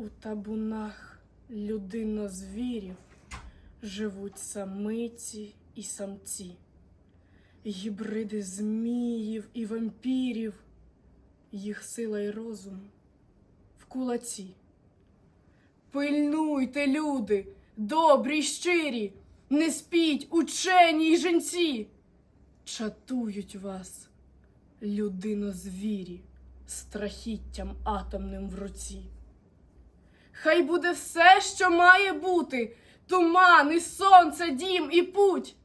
У табунах людино-звірів живуть самиці і самці, гібриди зміїв і вампірів, їх сила й розум в кулаці. Пильнуйте, люди, добрі й щирі, не спіть, учені й женці, чатують вас, людино-звірі, страхіттям атомним в руці. Хай буде все, що має бути, туман, і сонце, дім і путь.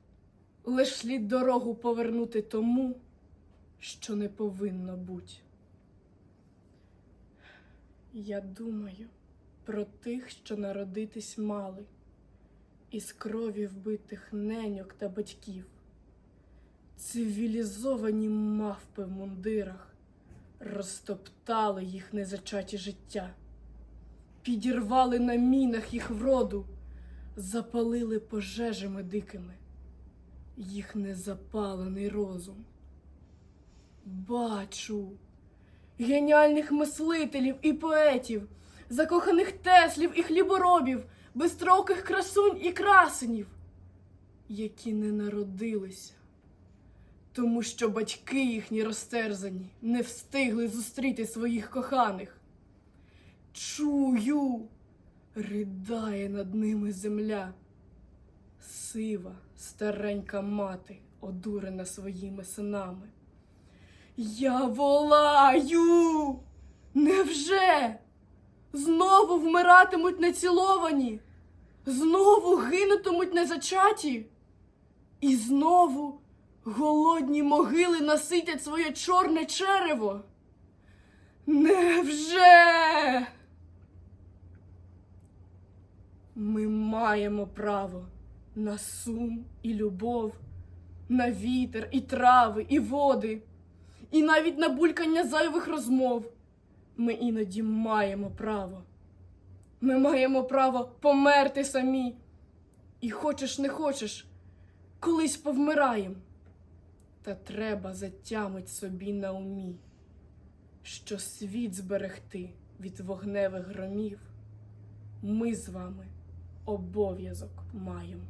Лиш слід дорогу повернути тому, що не повинно буть. Я думаю про тих, що народитись мали, із крові вбитих неньок та батьків. Цивілізовані мавпи в мундирах розтоптали їх незачаті життя підірвали на мінах їх вроду, запалили пожежами дикими, їх незапалений розум. Бачу геніальних мислителів і поетів, закоханих теслів і хліборобів, безстроких красунь і красенів, які не народилися, тому що батьки їхні розтерзані не встигли зустріти своїх коханих. Чую, ридає над ними земля. Сива, старенька мати, одурена своїми синами. Я волаю. Невже? Знову вмиратимуть неціловані, знову гинутимуть незачаті, і знову голодні могили наситять своє чорне черево. Невже? Ми маємо право на сум і любов, на вітер і трави, і води, і навіть на булькання зайвих розмов. Ми іноді маємо право. Ми маємо право померти самі. І хочеш не хочеш, колись повмираєм. Та треба затямить собі на умі, що світ зберегти від вогневих громів. Ми з вами обов'язок маємо.